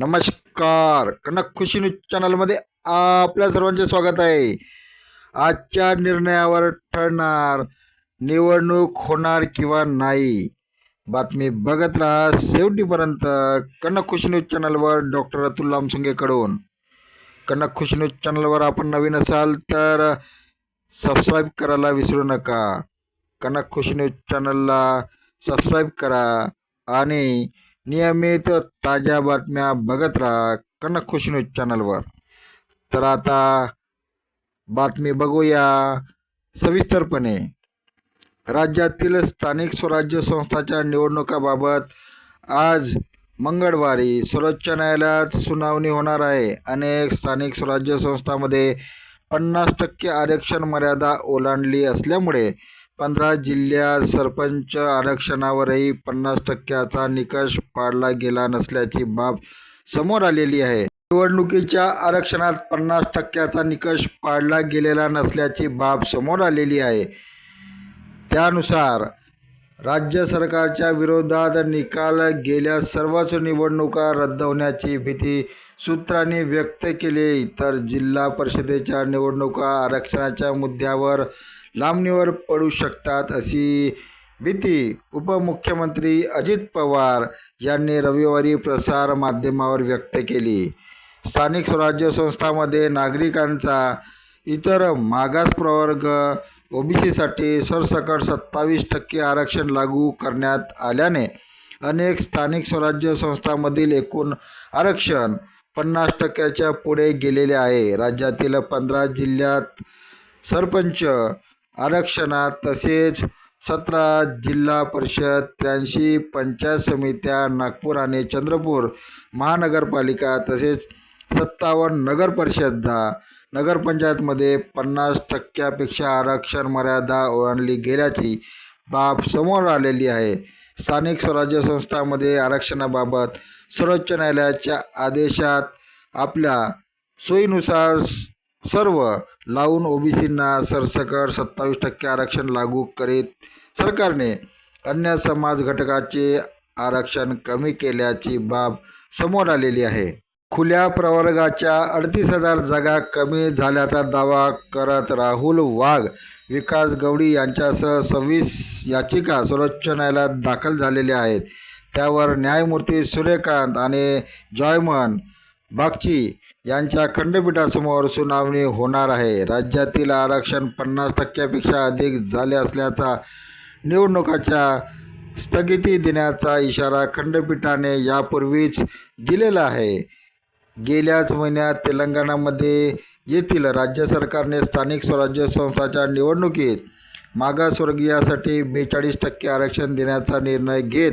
नमस्कार. कनक खुशी न्यूज चॅनलमध्ये आपल्या सर्वांचे स्वागत आहे. आजच्या निर्णयावर ठरणार निवडणूक होणार किंवा नाही बातमी बघत राहा शेवटीपर्यंत कनक खुशी न्यूज चॅनलवर डॉक्टर अतुल लामसुंगेकडून. कनक खुशी न्यूज चॅनलवर आपण नवीन असाल तर सबस्क्राईब करायला विसरू नका. कनक खुशी न्यूज चॅनलला सबस्क्राईब करा आणि नियमित ताज्या बातम्या बघत राहा कनक खुशी न्यूज चॅनलवर. तर आता बातमी बघूया सविस्तरपणे. राज्यातील स्थानिक स्वराज्य संस्थाच्या निवडणुकाबाबत आज मंगळवारी सर्वोच्च न्यायालयात सुनावणी होणार आहे. अनेक स्थानिक स्वराज्य संस्थांमध्ये पन्नास टक्के आरक्षण मर्यादा ओलांडली असल्यामुळे पंधरा जिल्ह्यात सरपंच आरक्षणावरही पन्नास टक्क्याचा निकष पाडला गेला नसल्याची बाब समोर आलेली आहे. निवडणुकीच्या आरक्षणात पन्नास टक्क्याचा निकष पाडला गेलेला नसल्याची बाब समोर आलेली आहे. त्यानुसार राज्य सरकारच्या विरोधात निकाल गेल्या सर्वच निवडणुका रद्द होण्याची भीती सूत्रांनी व्यक्त केली. तर जिल्हा परिषदेच्या निवडणुका आरक्षणाच्या मुद्द्यावर लांबणीवर पडू शकतात अशी भीती उपमुख्यमंत्री अजित पवार यांनी रविवारी प्रसार माध्यमावर व्यक्त केली. स्थानिक स्वराज्य संस्थांमध्ये नागरिकांचा इतर मागास प्रवर्ग ओबीसीसाठी सरसकट सत्तावीस टक्के आरक्षण लागू करण्यात आल्याने अनेक स्थानिक स्वराज्य संस्थांमधील एकूण आरक्षण पन्नास टक्क्याच्या पुढे गेलेले आहे. राज्यातील पंधरा जिल्ह्यात सरपंच आरक्षणात तसेच सतरा जिल्हा परिषद त्र्याऐंशी पंचायत समित्या नागपूर आणि चंद्रपूर महानगरपालिका तसेच सत्तावन्न नगर परिषदा नगरपंचायतमध्ये पन्नास टक्क्यापेक्षा आरक्षण मर्यादा ओलांडली गेल्याची बाब समोर आलेली आहे. स्थानिक स्वराज्य संस्थांमध्ये आरक्षणाबाबत सर्वोच्च न्यायालयाच्या आदेशात आपल्या सोयीनुसार स- सर्व लावून ओबीसींना सरसकट सत्तावीस टक्के आरक्षण लागू करीत सरकारने अन्य समाज घटकाचे आरक्षण कमी केल्याची बाब समोर आलेली आहे. खुल्या प्रवर्गाच्या अडतीस हजार जागा कमी झाल्याचा दावा करत राहुल वाघ विकास गवडी यांच्यासह सव्वीस याचिका सर्वोच्च न्यायालयात दाखल झालेल्या आहेत. त्यावर न्यायमूर्ती सूर्यकांत आणि जॉयमन बागची यांच्या खंडपीठासमोर सुनावणी होणार आहे. राज्यातील आरक्षण पन्नास टक्क्यापेक्षा अधिक झाले असल्याचा निवडणुकाच्या स्थगिती देण्याचा इशारा खंडपीठाने यापूर्वीच दिलेला आहे. गेल्याच महिन्यात तेलंगणामध्ये येथील राज्य सरकारने स्थानिक स्वराज्य संस्थाच्या निवडणुकीत मागासवर्गीयासाठी बेचाळीस टक्के आरक्षण देण्याचा निर्णय घेत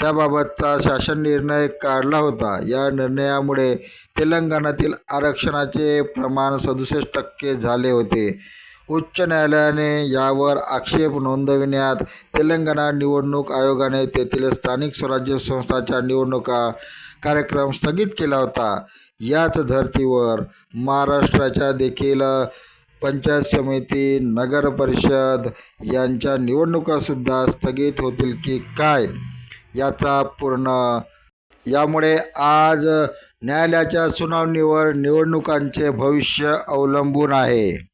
त्याबाबतचा शासन निर्णय काढला होता. या निर्णयामुळे तेलंगणातील आरक्षणाचे प्रमाण सदुसष्ट टक्के झाले होते. उच्च न्यायालयाने यावर आक्षेप नोंदविण्यात तेलंगणा निवडणूक आयोगाने तेथील स्थानिक स्वराज्य संस्थाच्या निवडणुका कार्यक्रम स्थगित केला होता. याच धर्तीवर महाराष्ट्राच्या देखील पंचायत समिती नगर परिषद यांच्या निवडणुकासुद्धा स्थगित होतील की काय? याचा पूर्ण यामुळे आज न्यायालयाच्या सुनावणीवर निवडणुकांचे भविष्य अवलंबून आहे.